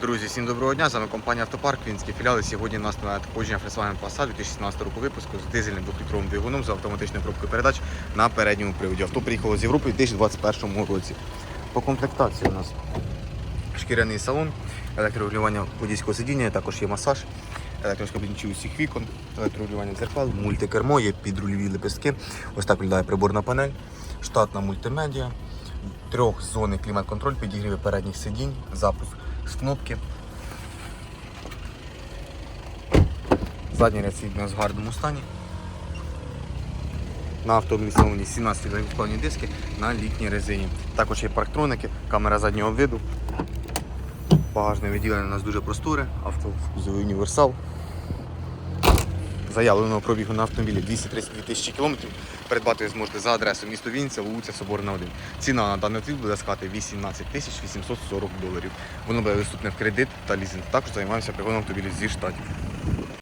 Друзі, всім доброго дня. З вами компанія Автопарк, Вінські філіали. Сьогодні у нас на походження Volkswagen Passat 2017 року випуску з дизельним 2-літровим двигуном з автоматичною коробкою передач на передньому приводі. Авто приїхало з Європи у 2021 році. По комплектації у нас шкіряний салон, електрорегулювання водійського сидіння, також є масаж, електроскобінчі усіх вікон, електрорегулювання дзеркал, мультикермо, є підрульові лепестки. Ось так виглядає приборна панель, штатна мультимедіа, трьох зони клімат-контроль, підігріви передніх сидінь, запуск кнопки. Задній ряд сидить у в гарному стані. На автомобілі встановлені 17 легкосплавні диски на літній резині. Також є парктроники, камера заднього виду. Багажне відділення у нас дуже просторе, авто універсал. Заявленого пробігу на автомобілі 232 тисячі кілометрів. Придбати ви зможете за адресою місто Вінниця, вулиця Соборна 1. Ціна на даний автомобіль буде скати 18 тисяч 840 доларів. Воно буде доступне в кредит та лізинг. Також займаємося пригоном автомобілів зі штатів.